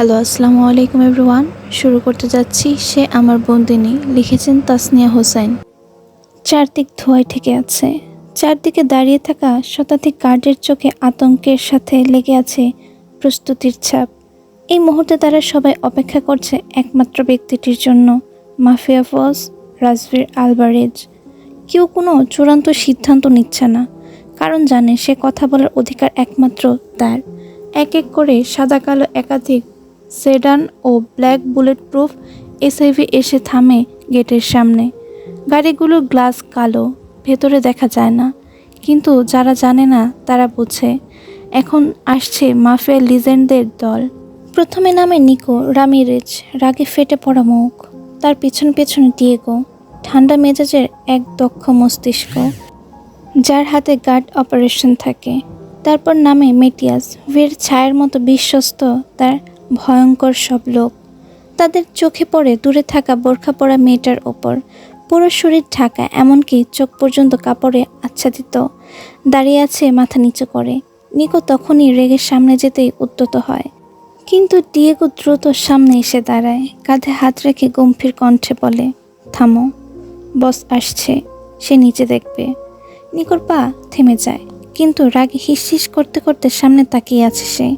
Hello, আসসালামু আলাইকুম everyone. শুরু করতে যাচ্ছি সে আমার বন্দিনী, লিখেছেন তাসনিয়া হোসেন চারদিক ধোঁয়ায় থেকে আছে। চারদিকে দাঁড়িয়ে থাকা শতাধিক গার্ডের চোখে আতঙ্কের সাথে লেগে আছে প্রস্তুতির ছাপ। এই মুহূর্তে তারা সবাই অপেক্ষা করছে একমাত্র ব্যক্তিটির জন্য, মাফিয়া ফস, রাজবীর আলবারেজ। কেউ কোনো চূড়ান্ত সিদ্ধান্ত নিচ্ছে না, কারণ জানে সে কথা বলার অধিকার একমাত্র তার। এক এক করে সাদা, কালো, একাধিক সেডান ও ব্ল্যাক বুলেট প্রুফ এসআইভি এসে থামে গেটের সামনে। গাড়িগুলোর গ্লাস কালো, ভেতরে দেখা যায় না। কিন্তু যারা জানে না, তারা বুঝে। এখন আসছে মাফিয়া লিজেন্ডদের দল। প্রথমে নামে নিকো, রামিরেজ, রাগে ফেটে পড়া মুখ। তার পেছন পেছন ডিয়েগো, ঠান্ডা মেজাজের এক দক্ষ মস্তিষ্ক, যার হাতে গার্ড অপারেশন থাকে। তারপর নামে মেটিয়াস বীর ছায়ের মতো বিশ্বস্ত তার ভয়ঙ্কর সব লোক। তাদের চোখে পড়ে দূরে থাকা বোরখা পরা মেয়েটার ওপর। পুরো শরীর ঢাকা, এমনকি চোখ পর্যন্ত কাপড়ে আচ্ছাদিত। দাঁড়িয়ে আছে মাথা নিচু করে। নিকো তখনই রেগের সামনে যেতেই উদ্যত হয়। কিন্তু ডিয়েগো দ্রুত সামনে এসে দাঁড়ায়। কাঁধে হাত রেখে গম্ভীর কণ্ঠে বলে, থামো, বস আসছে, সে নিচে দেখবে। নিকোর পা থেমে যায়, কিন্তু রাগে হিস করতে করতে সামনে তাকিয়ে আছে সে।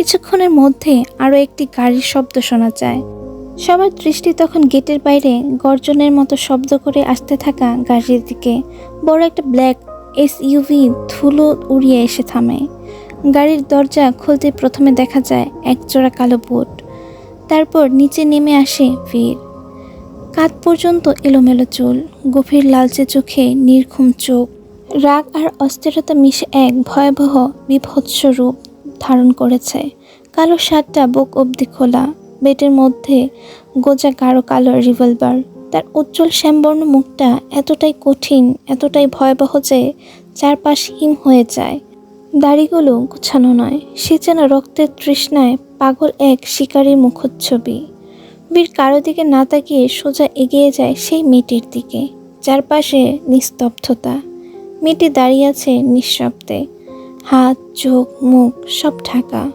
কিছুক্ষণের মধ্যে আরও একটি গাড়ির শব্দ শোনা যায়। সবার দৃষ্টি তখন গেটের বাইরে গর্জনের মতো শব্দ করে আসতে থাকা গাড়ির দিকে। বড় একটা ব্ল্যাক এস ইউভি ধুলো উড়িয়ে এসে থামে। গাড়ির দরজা খুলতে প্রথমে দেখা যায় এক জোড়া কালো বুট তারপর নিচে নেমে আসে বীর কাঁধ পর্যন্ত এলোমেলো চুল, গভীর লালচে চোখে নির্ঘুম চোখ। রাগ আর অস্থিরতা মিশে এক ভয়াবহ বিভৎস রূপ। ধারণ করেছে। কালো শার্টটা বুক অবধি খোলা। বেটের মধ্যে গোজা গাঢ় কালো রিভলভার। তার উজ্জ্বল শ্যামবর্ণ মুখটা এতটাই কঠিন, এতটাই ভয়াবহ যে চারপাশ হিম হয়ে যায়। দাড়িগুলো গুছানো নয়, সে যেন রক্তের তৃষ্ণায় পাগল এক শিকারীর মুখচ্ছবি। বীর কারও দিকে না তাকিয়ে সোজা এগিয়ে যায় সেই মেয়েটির দিকে, চারপাশে নিস্তব্ধতা। মেয়েটি দাঁড়িয়ে আছে নিঃশব্দে। হাত, চোখ, মুখ সব ঢাকা।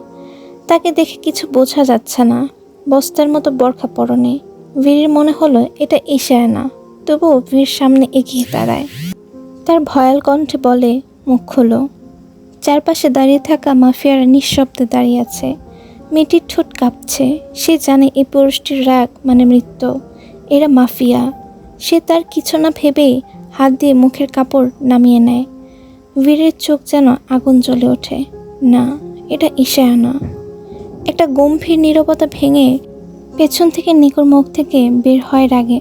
তাকে দেখে কিছু বোঝা যাচ্ছে না। বস্তার মতো বরখা পরনে। বীরের মনে হলো, এটা ইশায় না। তবুও বীর সামনে এগিয়ে দাঁড়ায়। তার ভয়াল কণ্ঠে বলে, মুখ খোলো। চারপাশে দাঁড়িয়ে থাকা মাফিয়ারা নিঃশব্দে দাঁড়িয়ে আছে। মেয়েটির ঠোঁট কাঁপছে। সে জানে এই পুরুষটির রাগ মানে মৃত্যু। এরা মাফিয়া। সে তার কিছু না ভেবেই হাত দিয়ে মুখের কাপড় নামিয়ে নেয়। বীরের চোখ যেন আগুন জ্বলে ওঠে। না, এটা ঈশায়া না। একটা গম্ভীর নীরবতা ভেঙে পেছন থেকে নিকর মুখ থেকে বের হয় রাগে।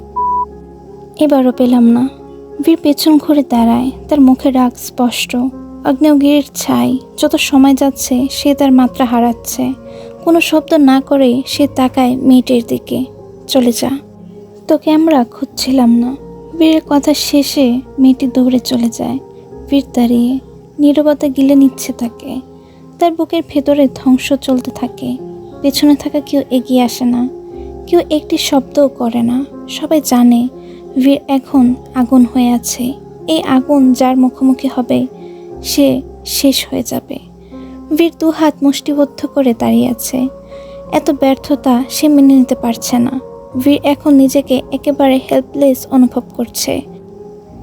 এবারও পেলাম না। বীর পেছন ঘুরে দাঁড়ায়, তার মুখে রাগ স্পষ্ট। আগ্নেয়গিরির ছাই, যত সময় যাচ্ছে, সে তার মাত্রা হারাচ্ছে। কোনো শব্দ না করে সে তাকায় মেয়েটির দিকে। চলে যা। তোকে আমরা খুঁজছিলাম না। বীরের কথা শেষে মেয়েটি দৌড়ে চলে যায়। বীর দাঁড়িয়ে নীরবতা গিলে নিচ্ছে তাকে। তার বুকের ভেতরে ধ্বংস চলতে থাকে। পেছনে থাকা কেউ এগিয়ে আসে না। কেউ একটি শব্দও করে না। সবাই জানে বীর এখন আগুন হয়ে আছে। এই আগুন যার মুখোমুখি হবে, সে শেষ হয়ে যাবে। বীর দু হাত মুষ্টিবদ্ধ করে দাঁড়িয়ে আছে। এত ব্যর্থতা সে মেনে নিতে পারছে না। বীর এখন নিজেকে একেবারে হেল্পলেস অনুভব করছে।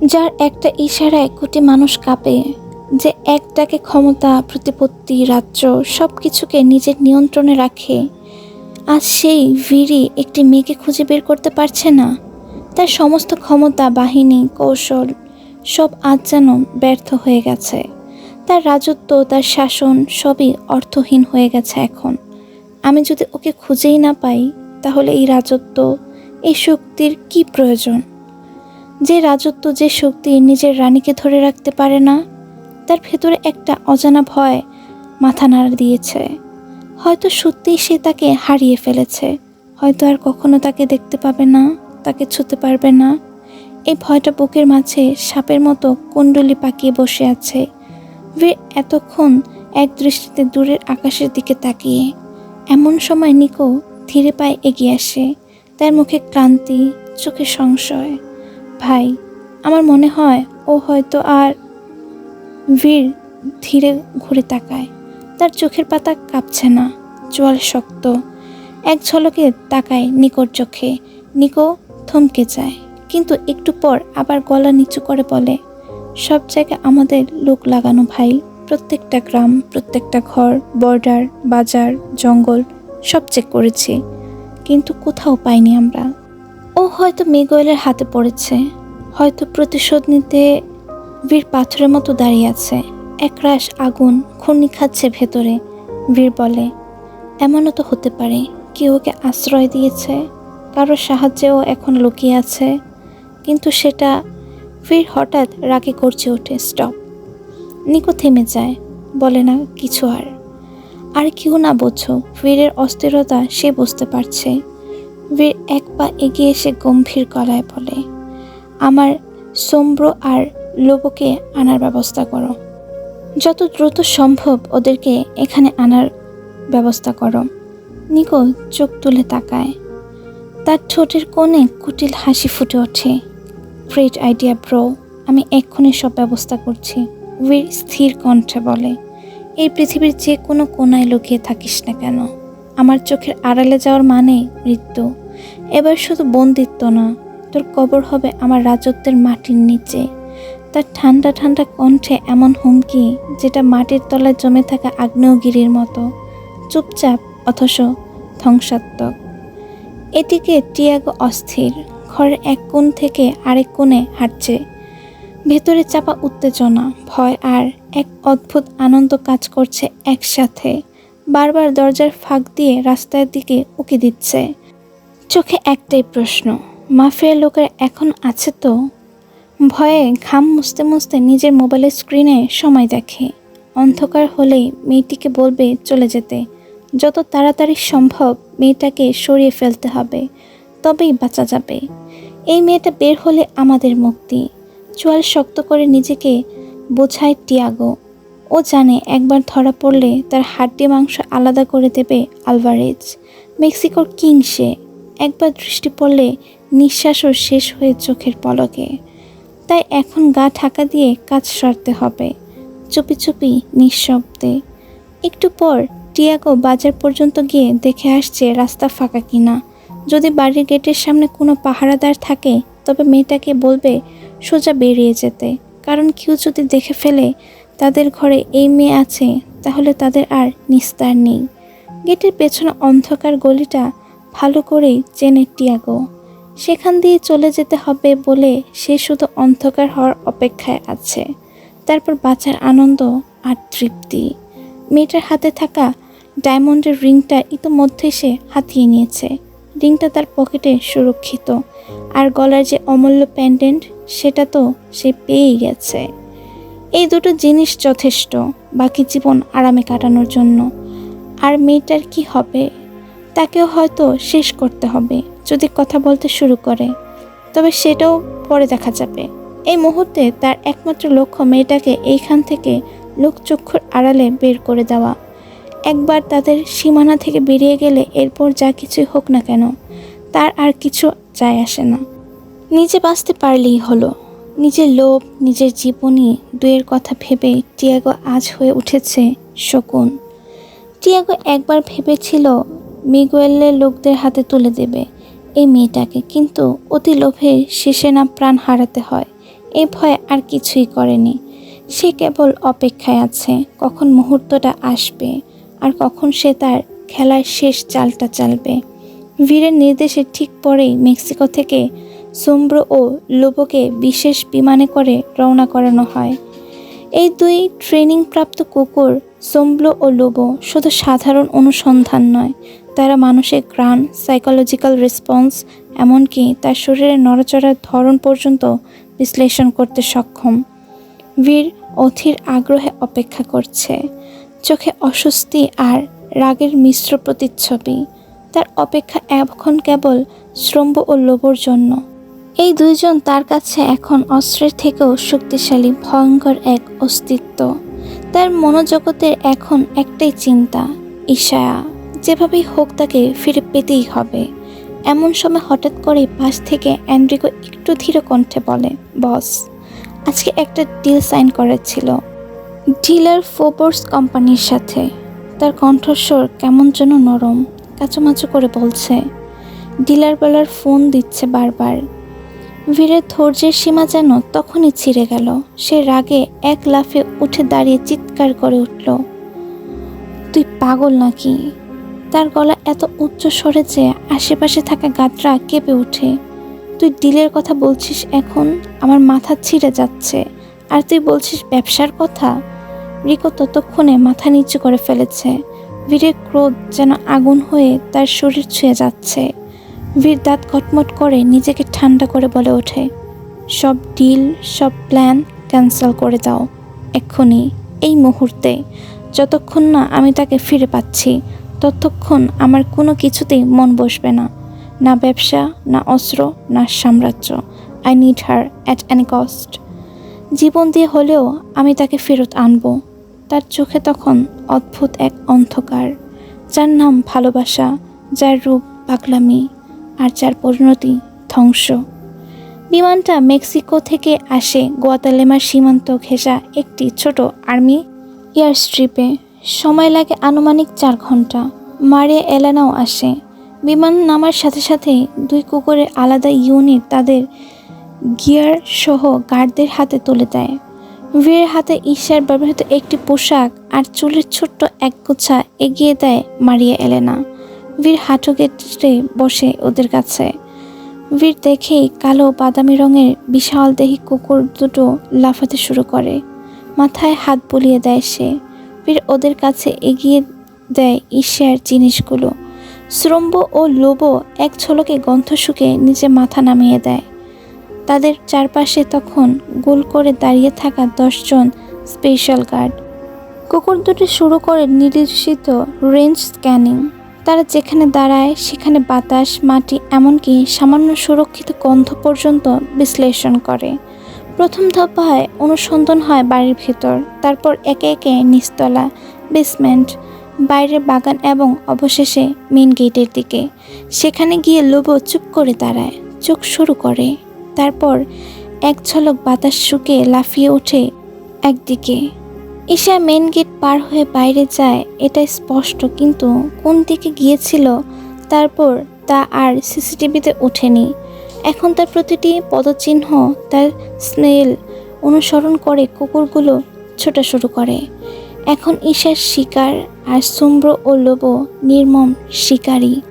যার একটা ইশারায় কোটি মানুষ কাঁপে যে একটাকে ক্ষমতা, প্রতিপত্তি, রাজ্য সব কিছুকে নিজের নিয়ন্ত্রণে রাখে। আজ সেই ভিড়ি একটি মেয়েকে খুঁজে বের করতে পারছে না। তার সমস্ত ক্ষমতা, বাহিনী, কৌশল সব আজ যেন ব্যর্থ হয়ে গেছে। তার রাজত্ব, তার শাসন সবই অর্থহীন হয়ে গেছে এখন। আমি যদি ওকে খুঁজেই না পাই, তাহলে এই রাজত্ব, এই শক্তির কি প্রয়োজন? যে রাজত্ব, যে শক্তি নিজের রানীকে ধরে রাখতে পারে না, তার ভেতরে একটা অজানা ভয় মাথা নাড়া দিয়েছে। হয়তো সত্যিই সে তাকে হারিয়ে ফেলেছে, হয়তো আর কখনো তাকে দেখতে পাবে না, তাকে ছুতে পারবে না। এই ভয়টা বুকের মাঝে সাপের মতো কুণ্ডলি পাকিয়ে বসে আছে। বীর এতক্ষণ এক দৃষ্টিতে দূরের আকাশের দিকে তাকিয়ে। এমন সময় নিকো ধীরে পায়ে এগিয়ে আসে। তার মুখে ক্লান্তি, চোখে সংশয়। ভাই, আমার মনে হয় ও হয়তো আর বীর ধীরে ঘুরে তাকায়। তার চোখের পাতা কাঁপছে না জল শক্ত। এক ঝলকে তাকায় নিকোর চোখে। নিকো থমকে যায়, কিন্তু একটু পর আবার গলা নিচু করে বলে, সব জায়গায় আমাদের লোক লাগানো ভাই। প্রত্যেকটা গ্রাম, প্রত্যেকটা ঘর, বর্ডার, বাজার, জঙ্গল, সব চেক করেছি। কিন্তু কোথাও পাইনি আমরা। ও হয়তো মিগোয়েলের হাতে পড়েছে, হয়তো প্রতিশোধ নিতে বীর পাথরের মতো দাঁড়িয়ে আছে। একরাশ আগুন খুনি খাচ্ছে ভেতরে, বীর বলে, এমনও তো হতে পারে, কেউ ওকে আশ্রয় দিয়েছে কারোর সাহায্যেও এখন লুকিয়ে আছে। কিন্তু সেটা ফির হঠাৎ রাগে করছে ওঠে, স্টপ, নিকো থেমে যায়, বলে না কিছু আর। আর কেউ না বোঝো, বীরের অস্থিরতা সে বুঝতে পারছে। বীর এক পা এগিয়ে এসে গম্ভীর গলায় বলে, আমার সম্ব্র আর লোবকে আনার ব্যবস্থা করো। যত দ্রুত সম্ভব ওদেরকে এখানে আনার ব্যবস্থা করো। নিকো চোখ তুলে তাকায়। তার ঠোঁটের কোণে কুটিল হাসি ফুটে ওঠে। গ্রেট আইডিয়া ব্রো আমি এক্ষুনি সব ব্যবস্থা করছি বীর স্থির কণ্ঠে বলে। এই পৃথিবীর যে কোনো কোনায় লুকিয়ে থাকিস না কেন। আমার চোখের আড়ালে যাওয়ার মানে মৃত্যু। এবার শুধু বন্দিত্ব না, তোর কবর হবে আমার রাজত্বের মাটির নিচে। তার ঠান্ডা ঠান্ডা কণ্ঠে এমন হুমকি যেটা মাটির তলায় জমে থাকা আগ্নেয়গিরির মতো। চুপচাপ, অথচ ধ্বংসাত্মক। এদিকে টিয়াগো অস্থির, ঘরের এক কোণ থেকে আরেক কোণে হাঁটছে। ভেতরে চাপা উত্তেজনা, ভয় আর এক অদ্ভুত আনন্দ কাজ করছে একসাথে। বারবার দরজার ফাঁক দিয়ে রাস্তার দিকে উকি দিচ্ছে। চোখে একটাই প্রশ্ন মাফিয়ার লোকের এখন আছে তো? ভয়ে ঘাম মুছতে মুছতে নিজের মোবাইলের স্ক্রিনে সময় দেখে, অন্ধকার হলেই মেয়েটিকে বলবে চলে যেতে, যত তাড়াতাড়ি সম্ভব মেয়েটাকে সরিয়ে ফেলতে হবে, তবেই বাঁচা যাবে। এই মেয়েটা বের হলে আমাদের মুক্তি, চোয়াল শক্ত করে নিজেকে বোঝায় টিয়াগো। ও জানে একবার ধরা পড়লে তার হাড্ডি মাংস আলাদা করে দেবে আলভারেজ, মেক্সিকোর কিং সে। একবার দৃষ্টি পড়লে নিঃশ্বাসও শেষ হয়ে চোখের পলকে। তাই এখন গা ঢাকা দিয়ে কাজ সারতে হবে, চুপি চুপি নিঃশব্দে। একটু পর টিয়াগো বাজার পর্যন্ত গিয়ে দেখে আসছে রাস্তা ফাঁকা কিনা। যদি বাড়ির গেটের সামনে কোনো পাহারাদার থাকে, তবে মেয়েটাকে বলবে সোজা বেরিয়ে যেতে। কারণ কেউ যদি দেখে ফেলে তাদের ঘরে এই মেয়ে আছে, তাহলে তাদের আর নিস্তার নেই। গেটের পেছনে অন্ধকার গলিটা ভালো করেই চেনে টিয়াগো। সেখান দিয়ে চলে যেতে হবে বলে সে শুধু অন্ধকার হওয়ার অপেক্ষায় আছে। তারপর বাঁচার আনন্দ আর তৃপ্তি। মেয়েটার হাতে থাকা ডায়মন্ডের রিংটা ইতোমধ্যে সে হাতিয়ে নিয়েছে। রিংটা তার পকেটে সুরক্ষিত। আর গলার যে অমূল্য প্যান্ডেন্ট সেটা তো সে পেয়েই গেছে। এই দুটো জিনিস যথেষ্ট, বাকি জীবন আরামে কাটানোর জন্য। আর মেয়েটার কি হবে তাকেও হয়তো শেষ করতে হবে যদি কথা বলতে শুরু করে। তবে সেটাও পরে দেখা যাবে। এই মুহূর্তে তার একমাত্র লক্ষ্য মেয়েটাকে এইখান থেকে লোকচক্ষুর আড়ালে বের করে দেওয়া। একবার তাদের সীমানা থেকে বেরিয়ে গেলে এরপর যা কিছুই হোক না কেন, তার আর কিছু যায় আসে না। নিজে বাঁচতে পারলেই হলো। নিজের লোভ, নিজের জীবনী দুয়ের কথা ভেবে টিয়াগো আজ হয়ে উঠেছে শকুন। টিয়াগো একবার ভেবেছিল মিগুয়েলের লোকদের হাতে তুলে দেবে। এই মেয়েটাকে কিন্তু অতি লোভে শেষে না প্রাণ হারাতে হয়। এই ভয়ে আর কিছুই করেনি। সে কেবল অপেক্ষায় আছে, কখন মুহূর্তটা আসবে আর কখন সে তার খেলার শেষ চালটা চালবে। বীরের নির্দেশে ঠিক পরেই মেক্সিকো থেকে সোম্ব্র ও লোবোকে বিশেষ বিমানে করে রওনা করানো হয়। এই দুই ট্রেনিংপ্রাপ্ত কুকুর সোম্বলো ও লোবো শুধু সাধারণ অনুসন্ধান নয় তারা মানুষের গ্রান সাইকোলজিক্যাল রেসপন্স এমনকি তার শরীরের নড়াচড়ার ধরন পর্যন্ত বিশ্লেষণ করতে সক্ষম। বীর অধীর আগ্রহে অপেক্ষা করছে। চোখে অস্বস্তি আর রাগের মিশ্র প্রতিচ্ছবি। তার অপেক্ষা এখন কেবল শ্রম্ব ও লোভর জন্য। এই দুইজন তার কাছে এখন অস্ত্রের থেকেও শক্তিশালী, ভয়ঙ্কর এক অস্তিত্ব। তার মনোজগতের এখন একটাই চিন্তা ঈশায়া যেভাবেই হোক তাকে ফিরে পেতেই হবে। এমন সময় হঠাৎ করে পাশ থেকে অ্যান্ড্রিকো একটু ধীর কণ্ঠে বলে, বস, আজকে একটা ডিল সাইন করার ছিল। ডিলার ফোবোর্স কোম্পানির সাথে। তার কণ্ঠস্বর কেমন যেন নরম, কাচুমাচু করে বলছে। ডিলার বেলার ফোন দিচ্ছে বারবার। বীরের ধৈর্যের সীমা যেন তখনই ছিঁড়ে গেল। সে রাগে এক লাফে উঠে দাঁড়িয়ে চিৎকার করে উঠল, তুই পাগল নাকি? তার গলা এত উচ্চ স্বরে যে আশেপাশে থাকা গাতরা কেঁপে ওঠে। তুই ডিলের কথা বলছিস এখন? আমার মাথা ছিঁড়ে যাচ্ছে। আর তুই বলছিস ব্যবসার কথা? রিকো ততক্ষণে মাথা নিচু করে ফেলেছে। বীরের ক্রোধ যেন আগুন হয়ে তার শরীর ছুঁয়ে যাচ্ছে। বীর দাঁত কটমট করে নিজেকে ঠান্ডা করে বলে ওঠে, সব ডিল, সব প্ল্যান ক্যান্সেল করে দাও, এক্ষুনি, এই মুহূর্তে। যতক্ষণ না আমি তাকে ফিরে পাচ্ছি ততক্ষণ আমার কোনো কিছুতেই মন বসবে না। না ব্যবসা, না অস্ত্র, না সাম্রাজ্য। I need her at any cost জীবন দিয়ে হলেও আমি তাকে ফেরত আনব। তার চোখে তখন অদ্ভুত এক অন্ধকার, যার নাম ভালোবাসা, যার রূপ পাগলামি, আর যার পরিণতি ধ্বংস। বিমানটা মেক্সিকো থেকে আসে গোয়াতালেমার সীমান্ত ঘেঁষা একটি ছোট আর্মি এয়ার স্ট্রিপে সময় লাগে আনুমানিক চার ঘণ্টা। মারিয়া এলানাও আসে। বিমান নামার সাথে সাথে দুই কুকুরের আলাদা ইউনিট তাদের গিয়ার সহ গার্ডদের হাতে তুলে দেয়। বীরের হাতে ঈশার ব্যবহৃত একটি পোশাক আর চুলের ছোট্ট এক গুচ্ছা এগিয়ে দেয় মারিয়া এলেনা। বীর হাঁটু গেটে বসে ওদের কাছে। বীর দেখেই কালো বাদামি রঙের বিশাল দেহি কুকুর দুটো লাফাতে শুরু করে। মাথায় হাত বুলিয়ে দেয় সে। বীর ওদের কাছে এগিয়ে দেয় ঈশার জিনিসগুলো। শ্রম্ব ও লোবো এক ঝলকে গন্ধ শুকে নিচে মাথা নামিয়ে দেয়। তাদের চারপাশে তখন গোল করে দাঁড়িয়ে থাকা দশজন স্পেশাল গার্ড। কুকুর দুটি শুরু করে নির্দেশিত রেঞ্জ স্ক্যানিং। তারা যেখানে দাঁড়ায়, সেখানে বাতাস, মাটি, এমনকি সামান্য সুরক্ষিত গন্ধ পর্যন্ত বিশ্লেষণ করে। প্রথম ধাপায় অনুসন্ধান হয় বাড়ির ভিতর, তারপর একে একে নিচতলা বেসমেন্ট বাইরের বাগান এবং অবশেষে মেন গেটের দিকে। সেখানে গিয়ে লোবো চুপ করে দাঁড়ায়, চোখ শুরু করে। তারপর এক ঝলক বাতাস শুকে লাফিয়ে ওঠে একদিকে। ঈশা মেন গেট পার হয়ে বাইরে যায়, এটা স্পষ্ট, কিন্তু কোন দিকে গিয়েছিল, তারপর তা আর সিসিটিভিতে ওঠেনি। এখন তার প্রতিটি পদচিহ্ন তার স্নেল অনুসরণ করে কুকুরগুলো ছোটা শুরু করে। এখন ঈশার শিকার আর সুম্র ও লোবো নির্মম শিকারী।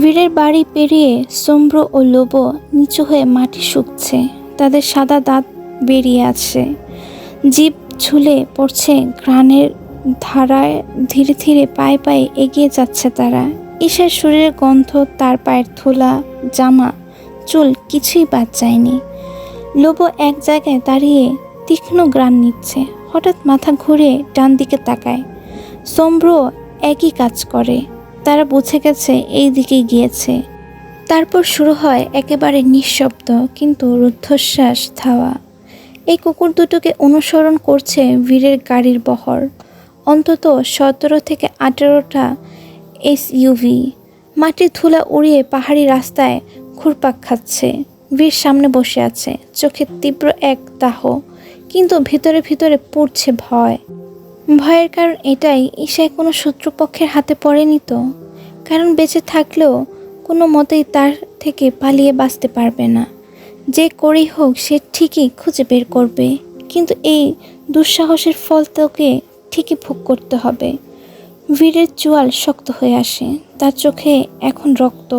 বীরের বাড়ি পেরিয়ে সোম্র ও লোবো নিচু হয়ে মাটি শুকছে। তাদের সাদা দাঁত বেরিয়ে আছে। জীব ঝুলে পড়ছে গ্রানের ধারায়, ধীরে ধীরে পায়ে পায়ে এগিয়ে যাচ্ছে তারা। ঈশার শরীরের গন্ধ, তার পায়ের থোলা জামা চুল কিছুই বাদ যায়নি। লোবো এক জায়গায় দাঁড়িয়ে তীক্ষ্ণ গ্রান নিচ্ছে। হঠাৎ মাথা ঘুরে ডান দিকে তাকায়। সোম্র একই কাজ করে। তারা বুঝে গেছে এই দিকে গিয়েছে। তারপর শুরু হয় একেবারে নিঃশব্দ কিন্তু রুদ্ধশ্বাস ধাওয়া। এই কুকুর দুটোকে অনুসরণ করছে বীরের গাড়ির বহর। অন্তত সতেরো থেকে আঠেরোটা এস ইউভি মাটির ধুলা উড়িয়ে পাহাড়ি রাস্তায় ঘুরপাক খাচ্ছে। বীর সামনে বসে আছে। চোখে তীব্র এক দাহ, কিন্তু ভিতরে ভিতরে পড়ছে ভয়। ভয়ের কারণ এটাই ঈশায় কোনো শত্রুপক্ষের হাতে পড়েনি তো? কারণ বেঁচে থাকলেও কোনো মতেই তার থেকে পালিয়ে বাঁচতে পারবে না। যে করেই হোক, সে ঠিকই খুঁজে বের করবে। কিন্তু এই দুঃসাহসের ফল তোকে ঠিকই ভোগ করতে হবে। বীরের চোয়াল শক্ত হয়ে আসে। তার চোখে এখন রক্ত,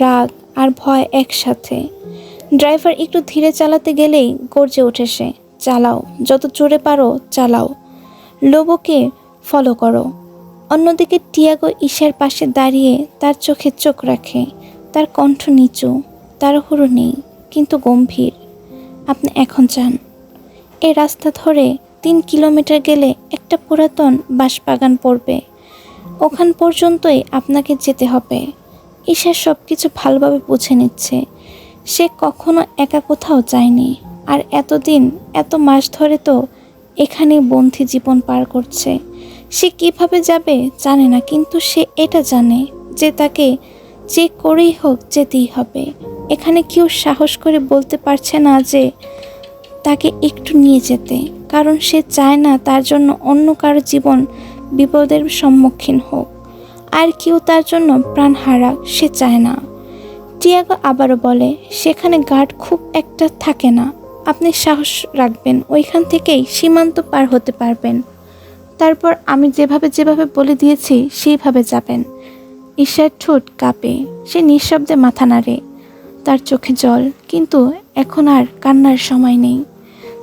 রাগ আর ভয় একসাথে। ড্রাইভার একটু ধীরে চালাতে গেলেই গর্জে ওঠে সে, চালাও, যত জোরে পারো চালাও। লোবোকে ফলো করো। অন্যদিকে টিয়াগো ঈশার পাশে দাঁড়িয়ে তার চোখে চোখ রাখে। তার কণ্ঠ নিচু, তাড়াহুড়ো নেই, কিন্তু গম্ভীর। আপনি এখন চান এই রাস্তা ধরে তিন কিলোমিটার গেলে একটা পুরাতন বাঁশবাগান পড়বে। ওখান পর্যন্তই আপনাকে যেতে হবে। ঈশা সব কিছু ভালোভাবে বুঝে নিচ্ছে। সে কখনো একা কোথাও যায়নি। আর এতদিন, এত মাস ধরে তো এখানে বন্ধি জীবন পার করছে। সে কীভাবে যাবে জানে না, কিন্তু সে এটা জানে যে তাকে যে করেই হোক যেতেই হবে। এখানে কেউ সাহস করে বলতে পারছে না যে তাকে একটু নিয়ে যেতে, কারণ সে চায় না তার জন্য অন্য কারও জীবন বিপদের সম্মুখীন হোক। আর কেউ তার জন্য প্রাণ হারাক সে চায় না। টিয়াগো আবারও বলে, সেখানে গার্ড খুব একটা থাকে না। আপনি সাহস রাখবেন, ওইখান থেকেই সীমান্ত পার হতে পারবেন। তারপর আমি যেভাবে যেভাবে বলে দিয়েছি, সেইভাবে যাবেন ঈশার ঠোঁট কাঁপে, সে নিঃশব্দে মাথা নাড়ে। তার চোখে জল, কিন্তু এখন আর কান্নার সময় নেই।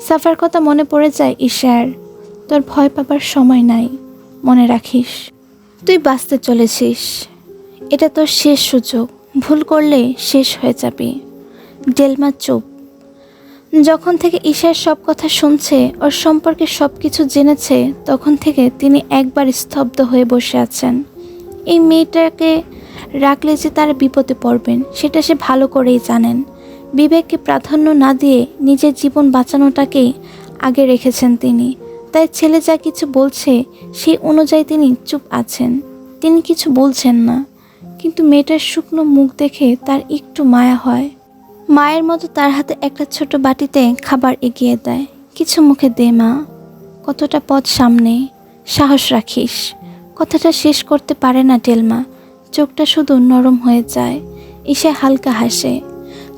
সাফার কথা মনে পড়ে যায় ঈশার তোর ভয় পাবার সময় নাই, মনে রাখিস। তুই বাঁচতে চলেছিস। এটা তোর শেষ সুযোগ। ভুল করলে শেষ হয়ে যাবে। ডেলমা চুপ। যখন থেকে ঈশার সব কথা শুনছে, ওর সম্পর্কে সব কিছু জেনেছে, তখন থেকে তিনি একবার স্তব্ধ হয়ে বসে আছেন। এই মেয়েটাকে রাখলে যে তারা বিপদে পড়বেন, সেটা সে ভালো করেই জানেন। বিবেককে প্রাধান্য না দিয়ে নিজের জীবন বাঁচানোটাকেই আগে রেখেছেন তিনি। তাই ছেলে যা কিছু বলছে সেই অনুযায়ী তিনি চুপ আছেন। তিনি কিছু বলছেন না, কিন্তু মেয়েটার শুকনো মুখ দেখে তার একটু মায়া হয়। মায়ের মতো তার হাতে একটা ছোট বাটিতে খাবার এগিয়ে দেয়। কিছু মুখে দে, মা। কতটা পথ সামনে। সাহস রাখিস। কথাটা শেষ করতে পারে না টেলমা। চোখটা শুধু নরম হয়ে যায়। ঈশা হালকা হাসে।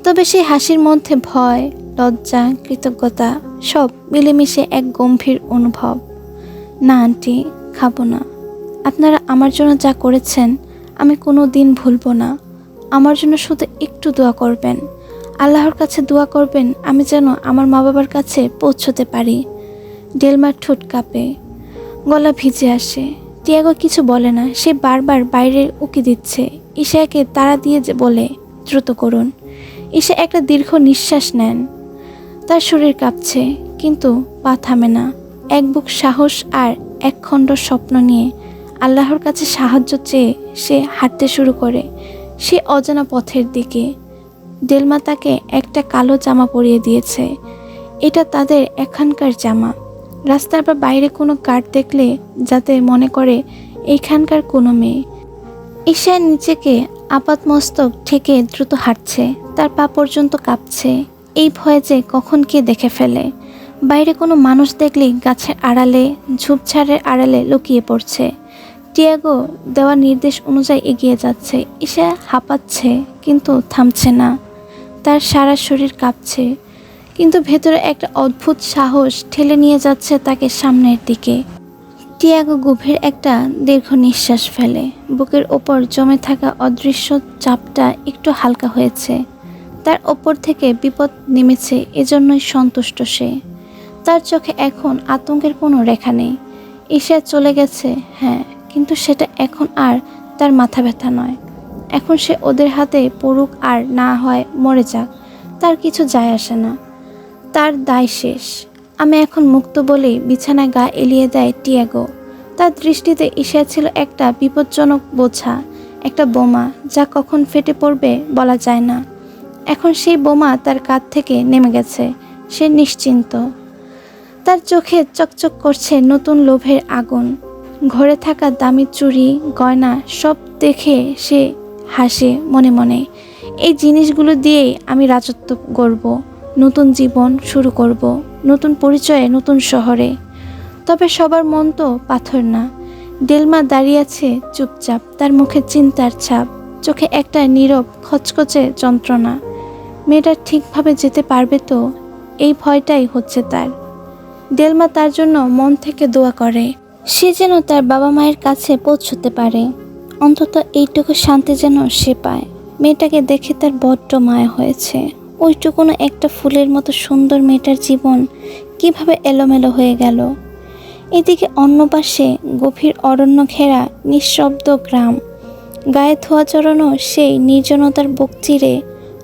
তবে সেই হাসির মধ্যে ভয়, লজ্জা, কৃতজ্ঞতা সব মিলেমিশে এক গম্ভীর অনুভব। না, আন্টি, খাব না। আপনারা আমার জন্য যা করেছেন, আমি কোনো দিন ভুলবো না। আমার জন্য শুধু একটু দোয়া করবেন। আল্লাহর কাছে দোয়া করবেন, আমি যেন আমার মা বাবার কাছে পৌঁছতে পারি। ডেলমার ঠোঁট কাঁপে। গলা ভিজে আসে। টিয়াগো কিছু বলে না, সে বারবার বাইরে উকি দিচ্ছে। ঈশাকে তাড়া দিয়ে যে বলে, দ্রুত করুন। ঈশা একটা দীর্ঘ নিঃশ্বাস নেন। তার শরীর কাঁপছে, কিন্তু পা থামে না। এক বুক সাহস আর এক খণ্ড স্বপ্ন নিয়ে আল্লাহর কাছে সাহায্য চেয়ে সে হাঁটতে শুরু করে। সে অজানা পথের দিকে। ডেলমা তাকে একটা কালো জামা পরিয়ে দিয়েছে। এটা তাদের এখানকার জামা। রাস্তার বা বাইরে কোনো কাঠ দেখলে যাতে মনে করে, এইখানকার কোনো মেয়ে। ঈশার নিচেকে আপাতমস্তক ঠেকে দ্রুত হাঁটছে। তার পা পর্যন্ত কাঁপছে। এই ভয়ে যে কখন কে দেখে ফেলে। বাইরে কোনো মানুষ দেখলেই গাছের আড়ালে, ঝোপঝাড়ের আড়ালে লুকিয়ে পড়ছে। টিয়াগো দেওয়া নির্দেশ অনুযায়ী এগিয়ে যাচ্ছে। ঈশা হাঁপাচ্ছে, কিন্তু থামছে না। তার সারা শরীর কাঁপছে। কিন্তু ভেতরে একটা অদ্ভুত সাহস ঠেলে নিয়ে যাচ্ছে তাকে সামনের দিকে। টিয়াগো গভীর একটা দীর্ঘ নিঃশ্বাস ফেলে। বুকের ওপর জমে থাকা অদৃশ্য চাপটা একটু হালকা হয়েছে। তার ওপর থেকে বিপদ নেমেছে, এজন্যই সন্তুষ্ট সে। তার চোখে এখন আতঙ্কের কোনো রেখা নেই। ঈশা চলে গেছে হ্যাঁ কিন্তু সেটা এখন আর তার মাথা ব্যথা নয়। এখন সে ওদের হাতে পড়ুক আর না হয় মরে যাক, তার কিছু যায় আসে না। তার দায় শেষ। আমি এখন মুক্ত বলেই বিছানায় গা এলিয়ে দেয় টিয়াগো। তার দৃষ্টিতে ঈশা ছিল একটা বিপজ্জনক বোঝা, একটা বোমা যা কখন ফেটে পড়বে বলা যায় না। এখন সেই বোমা তার কাঁধ থেকে নেমে গেছে, সে নিশ্চিন্ত। তার চোখে চকচক করছে নতুন লোভের আগুন। ঘরে থাকা দামি চুড়ি, গয়না সব দেখে সে হাসে মনে মনে। এই জিনিসগুলো দিয়েই আমি রাজত্ব করব, নতুন জীবন শুরু করব, নতুন পরিচয়ে নতুন শহরে। তবে সবার মন তো পাথর না। ডেলমা দাঁড়িয়ে আছে চুপচাপ, তার মুখে চিন্তার ছাপ, চোখে একটা নীরব, খচখচে যন্ত্রণা। মেয়েটা ঠিকভাবে যেতে পারবে তো? এই ভয়টাই হচ্ছে তার। ডেলমা তার জন্য মন থেকে দোয়া করে। সে যেন তার বাবা মায়ের কাছে পৌঁছতে পারে। অন্তত এইটুকু শান্তি যেন সে পায়। মেয়েটাকে দেখে তার বড্ড মায়া হয়েছে। ওইটুকুনো একটা ফুলের মতো সুন্দর মেয়েটার জীবন কীভাবে এলোমেলো হয়ে গেল। এদিকে অন্য পাশে গভীর অরণ্য ঘেরা নিঃশব্দ গ্রাম। গায়ে ধোয়া চড়ানো সেই নির্জনতার বুক চিরে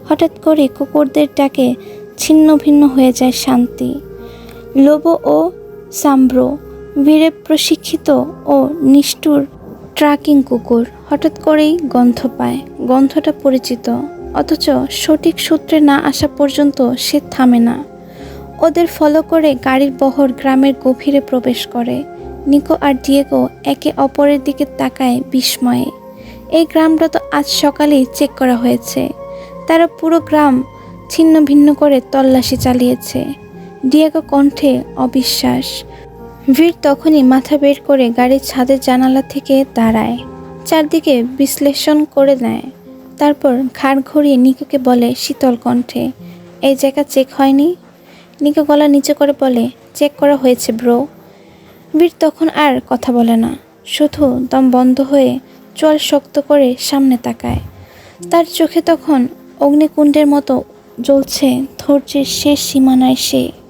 হঠাৎ করে কুকুরদের ডাকে ছিন্ন ভিন্ন হয়ে যায় শান্তি। লোবো ও সাম্ব্রো বীরে প্রশিক্ষিত ও নিষ্ঠুর ট্রাকিং কুকুর হঠাৎ করেই গন্ধ পায়। গন্ধটা পরিচিত, অথচ সঠিক সূত্রে না আসা পর্যন্ত সে থামে না। ওদের ফলো করে গাড়ির বহর গ্রামের গভীরে প্রবেশ করে। নিকো আর ডিয়েগো একে অপরের দিকে তাকায় বিস্ময়ে। এই গ্রামটা তো আজ সকালেই চেক করা হয়েছে। তারা পুরো গ্রাম ছিন্ন ভিন্ন করে তল্লাশি চালিয়েছে। ডিয়েগো কণ্ঠে অবিশ্বাস। ভিড় তখনই মাথা বের করে গাড়ির ছাদের জানালা থেকে দাঁড়ায়। চারদিকে বিশ্লেষণ করে নেয়। তারপর ঘাড় ঘুরিয়ে নিকোকে বলে শীতল কণ্ঠে, এই জায়গা চেক হয়নি? নিকো গলা নিচে করে বলে, চেক করা হয়েছে, ব্রো। বীর তখন আর কথা বলে না। শুধু দম বন্ধ হয়ে চোয়াল শক্ত করে সামনে তাকায়। তার চোখে তখন অগ্নিকুণ্ডের মতো জ্বলছে ধৈর্যের শেষ সীমানায় সে।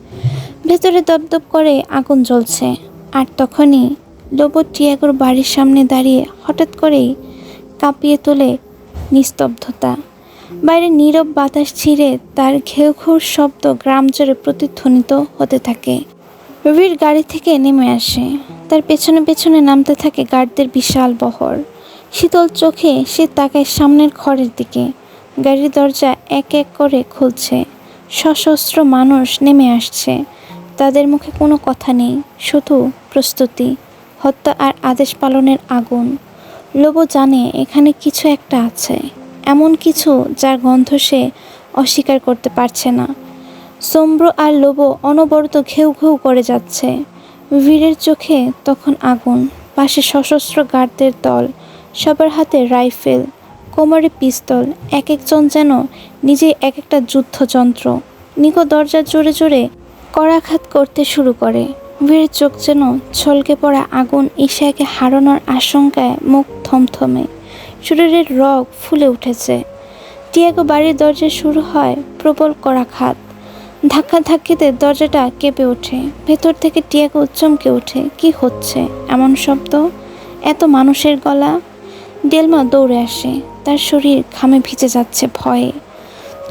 ভেতরে দপদপ করে আগুন জ্বলছে। আর তখনই লোবো টিয়াগোর বাড়ির সামনে দাঁড়িয়ে হঠাৎ করেই কাঁপিয়ে তোলে নিস্তব্ধতা। বাইরে নীরব বাতাস ছিঁড়ে তার ঘেউ শব্দ গ্রাম জুড়ে প্রতিধ্বনিত হতে থাকে। রবির গাড়ি থেকে নেমে আসে। তার পেছনে পেছনে নামতে থাকে গার্ডদের বিশাল বহর। শীতল চোখে সে তাকায় সামনের ঘরের দিকে। গাড়ির দরজা এক এক করে খুলছে। সশস্ত্র মানুষ নেমে আসছে। তাদের মুখে কোনো কথা নেই, শুধু প্রস্তুতি, হত্যা আর আদেশ পালনের আগুন। লোবো জানে এখানে কিছু একটা আছে, এমন কিছু যার গন্ধ সে অস্বীকার করতে পারছে না। সম্ব্র আর লোবো অনবরত ঘেউ ঘেউ করে যাচ্ছে। ভিড়ের চোখে তখন আগুন, পাশে সশস্ত্র গার্ডদের দল, সবার হাতে রাইফেল, কোমরে পিস্তল, এক একজন যেন নিজেই এক একটা যুদ্ধযন্ত্র। নিকো দরজা জোরে জোরে করাঘাত করতে শুরু করে। বীরের চোখ যেন ছলকে পড়া আগুন ঈশাকে হারানোর আশঙ্কায় মুখ থমথমে। শরীরের রগ ফুলে উঠেছে। টিয়াগো বাড়ির দরজা শুরু হয় প্রবল করাঘাত ধাক্কা ধাক্কিতে দরজাটা কেঁপে ওঠে। ভেতর থেকে টিয়াগো চমকে ওঠে। কি হচ্ছে? এমন শব্দ? এত মানুষের গলা? ডেলমা দৌড়ে আসে। তার শরীর ঘামে ভিজে যাচ্ছে ভয়ে।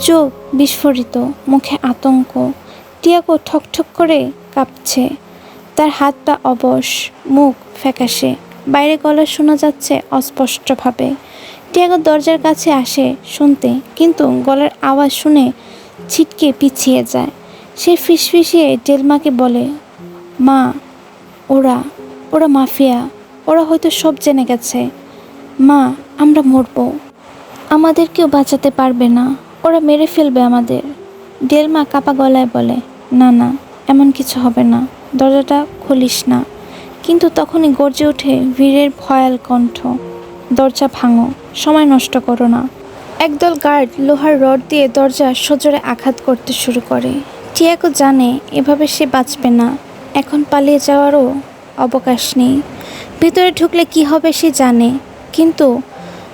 চোখ বিস্ফোরিত, মুখে আতঙ্ক। টিয়াগো ঠকঠক করে কাঁপছে। তার হাত পা অবশ, মুখ ফ্যাকাশে। বাইরে গলা শোনা যাচ্ছে অস্পষ্টভাবে। টিয়াগো দরজার কাছে আসে শুনতে, কিন্তু গলার আওয়াজ শুনে ছিটকে পিছিয়ে যায়। সে ফিসফিসিয়ে ডেলমাকে বলে, মা, ওরা ওরা মাফিয়া, ওরা হয়তো সব জেনে গেছে। মা, আমরা মরবো। আমাদেরকেও বাঁচাতে পারবে না। ওরা মেরে ফেলবে আমাদের। ডেলমা কাপা গলায় বলে না না, এমন কিছু হবে না। দরজাটা খুলিস না। কিন্তু তখনই গর্জে ওঠে ভিড়ের ভয়াল কণ্ঠ। দরজা ভাঙো, সময় নষ্ট করো না। একদল গার্ড লোহার রড দিয়ে দরজা সজোরে আঘাত করতে শুরু করে। টিয়াকো জানে এভাবে সে বাঁচবে না। এখন পালিয়ে যাওয়ারও অবকাশ নেই। ভিতরে ঢুকলে কি হবে সে জানে। কিন্তু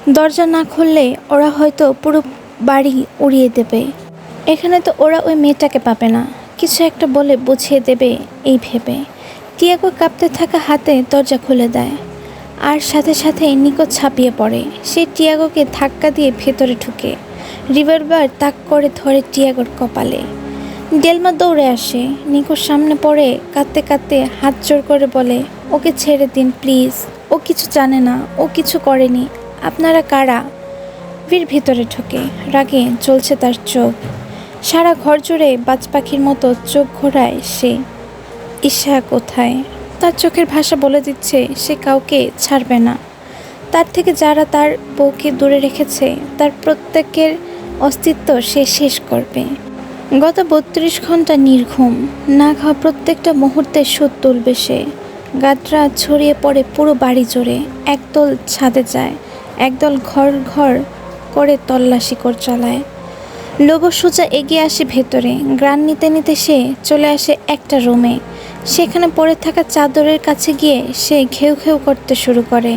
দরজা না খুললে ওরা হয়তো পুরো বাড়ি উড়িয়ে দেবে। এখানে তো ওরা ওই মেয়েটাকে পাবে না। কিছু একটা বলে বুঝিয়ে দেবে এই ভেবে। টিয়াগো কাঁপতে থাকা হাতে দরজা খুলে দেয়। আর সাথে সাথে নিকো ছাপিয়ে পড়ে। সে টিয়াগোকে ধাক্কা দিয়ে ভেতরে ঢুকে। রিভারবার তাক করে ধরে টিয়াগোর কপালে। ডেলমা দৌড়ে আসে। নিকোর সামনে পড়ে কাঁদতে কাঁদতে হাত জোর করে বলে, ওকে ছেড়ে দিন, প্লিজ। ও কিছু জানে না। ও কিছু করেনি। আপনারা কারা? বীর ভিতরে ঢোকে। রাগে চলছে তার চোখ। সারা ঘর জুড়ে বাজ পাখির মতো চোখ ঘোরায় সে। ঈশা কোথায়? তার চোখের ভাষা বলে দিচ্ছে সে কাউকে ছাড়বে না। তার থেকে যারা তার বউকে দূরে রেখেছে, তার প্রত্যেকের অস্তিত্ব সে শেষ করবে। গত বত্রিশ ঘণ্টা নির্ঘুম, না খাওয়া প্রত্যেকটা মুহূর্তে সুদ তুলবে সে। গাডরা ছড়িয়ে পড়ে পুরো বাড়ি জুড়ে, একদল ছাদে যায়, একদল ঘর ঘর করে তল্লাশি কর চালায়। লোভ সোজা এগিয়ে আসে ভেতরে। গ্রান নিতে নিতে সে চলে আসে একটা রুমে। সেখানে পড়ে থাকা চাদরের কাছে গিয়ে সে ঘেউ ঘেউ করতে শুরু করে।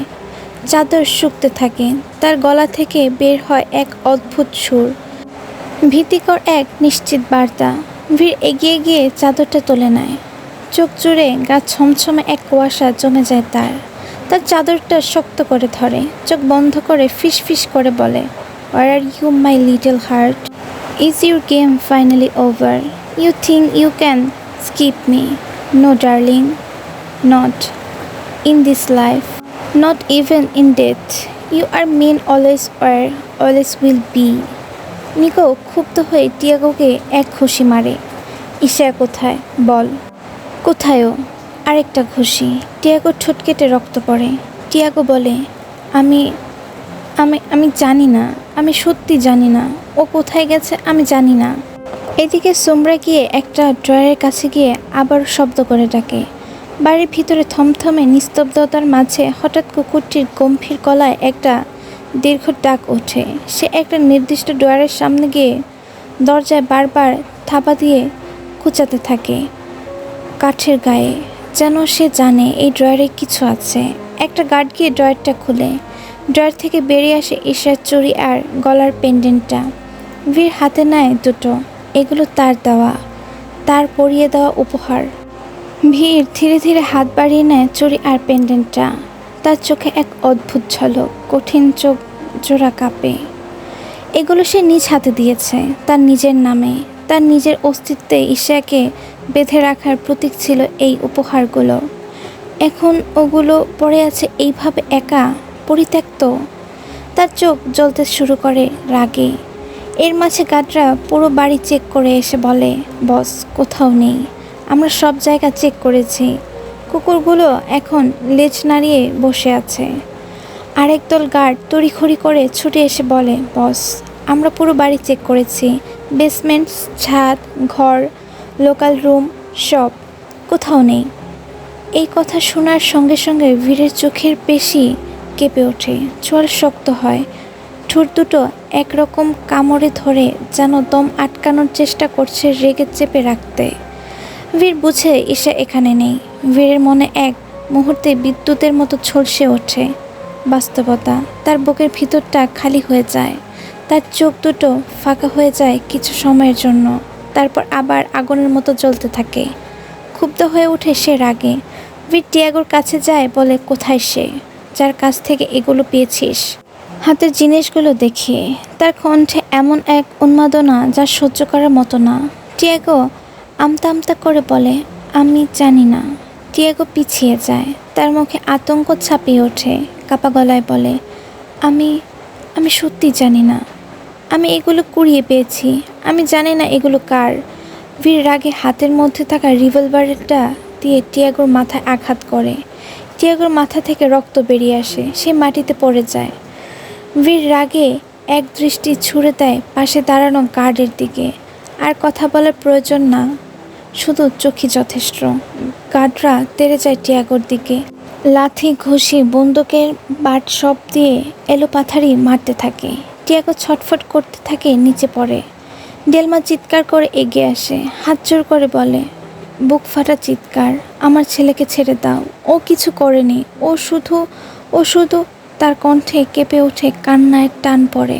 চাদর শুকতে থাকে। তার গলা থেকে বের হয় এক অদ্ভুত সুর। ভীতিকর এক নিশ্চিত বার্তা। ভিড় এগিয়ে গিয়ে চাদরটা তুলে নেয়। চোখ জুড়ে গা ছমছমে এক কুয়াশা জমে যায় তার। তার চাদরটা শক্ত করে ধরে। চোখ বন্ধ করে ফিস ফিস করে বলে where are you my little heart is your game finally over you think you can skip me no darling not in this life not even in death you are mine always were always will be Nico ক্ষুব্ধ হয়ে টিয়াগোকে এক খুশি মারে। ঈশা, কোথায়? বল। কোথায়ও আরেকটা খুশি টিয়াগো ঠোঁট কেটে রক্ত পড়ে। টিয়াগো বলে, আমি আমি আমি জানি না। আমি সত্যি জানি না। ও কোথায় গেছে আমি জানি না। এদিকে সোমরা গিয়ে একটা ড্রয়ারের কাছে গিয়ে আবার শব্দ করে ডাকে। বাড়ির ভিতরে থমথমে নিস্তব্ধতার মাঝে হঠাৎ কুকুরটির গম্ভীর গলায় একটা দীর্ঘ ডাক ওঠে। সে একটা নির্দিষ্ট ডোয়ারের সামনে গিয়ে দরজায় বারবার থাপা দিয়ে কুচাতে থাকে কাঠের গায়ে। যেন সে জানে এই ড্রয়ারে কিছু আছে। একটা গার্ড গিয়ে ড্রয়ারটা খুলে। ড্রয়ার থেকে বেরিয়ে আসে ঈশার চুরি আর গলার পেন্ডেন্টটা। বীর হাতে নেয় দুটো, এগুলো তার দেওয়া, তার পরিয়ে দেওয়া উপহার। ভিড় ধীরে ধীরে হাত বাড়িয়ে নেয় চুরি আর পেন্ডেন্টটা। তার চোখে এক অদ্ভুত ঝলক, কঠিন চোখ জোড়া কাঁপে। এগুলো সে নিজ হাতে দিয়েছে, তার নিজের নামে। তার নিজের অস্তিত্বে ঈশাকে বেঁধে রাখার প্রতীক ছিল এই উপহারগুলো। এখন ওগুলো পড়ে আছে এইভাবে একা, পরিত্যক্ত। তার চোখ জ্বলতে শুরু করে রাগে। এর মাঝে গাডরা পুরো বাড়ি চেক করে এসে বলে, বস, কোথাও নেই। আমরা সব জায়গা চেক করেছি। কুকুরগুলো এখন লেজ নাড়িয়ে বসে আছে। আরেক দল গার্ড তড়িখড়ি করে ছুটে এসে বলে, বস, আমরা পুরো বাড়ি চেক করেছি। বেসমেন্ট ছাদ, ঘর, লোকাল রুম, সব। কোথাও নেই। এই কথা শোনার সঙ্গে সঙ্গে ভিড়ের চোখের পেশি কেঁপে ওঠে। চোয়াল শক্ত হয়। ঠোঁট দুটো একরকম কামড়ে ধরে যেন দম আটকানোর চেষ্টা করছে রেগে চেপে রাখতে। বীর বুঝে ঈশা এখানে নেই। বীরের মনে এক মুহূর্তে বিদ্যুতের মতো ঝলসে ওঠে। বাস্তবতা, তার বুকের ভিতরটা খালি হয়ে যায়। তার চোখ দুটো ফাঁকা হয়ে যায় কিছু সময়ের জন্য। তারপর আবার আগুনের মতো জ্বলতে থাকে। ক্ষুব্ধ হয়ে ওঠে সে রাগে। বীর টিয়াগোর কাছে যায় বলে, কোথায় সে? যার কাছ থেকে এগুলো পেয়েছিস? হাতের জিনিসগুলো দেখে। তার কণ্ঠে এমন এক উন্মাদনা যা সহ্য করার মতো না। টিয়াগো আমতা আমতা করে বলে, আমি জানি না। টিয়াগো পিছিয়ে যায়। তার মুখে আতঙ্ক ছাপিয়ে ওঠে। কাপা গলায় বলে, আমি আমি সত্যি জানি না। আমি এগুলো কুড়িয়ে পেয়েছি। আমি জানি না এগুলো কার। বীর রাগে হাতের মধ্যে থাকা রিভলভারটা দিয়ে টিয়াগোর মাথায় আঘাত করে। টিয়াগোর মাথা থেকে রক্ত বেরিয়ে আসে। সে মাটিতে পড়ে যায়। বীর রাগে এক দৃষ্টি ছুড়ে দেয় পাশে দাঁড়ানো গার্ডের দিকে। আর কথা বলার প্রয়োজন না, শুধু চোখই যথেষ্ট। গার্ডরা তেড়ে যায় টিয়াগোর দিকে। লাথি, ঘুষি, বন্দুকের বাট সব দিয়ে এলোপাথারি মারতে থাকে। টিয়াগো ছটফট করতে থাকে নিচে পড়ে। ডেলমা চিৎকার করে এগিয়ে আসে। হাত জোর করে বলে, বুক ফাটা চিৎকার, আমার ছেলেকে ছেড়ে দাও। ও কিছু করেনি। ও শুধু ও শুধু তার কণ্ঠে কেঁপে ওঠে কান্নায় টান পড়ে।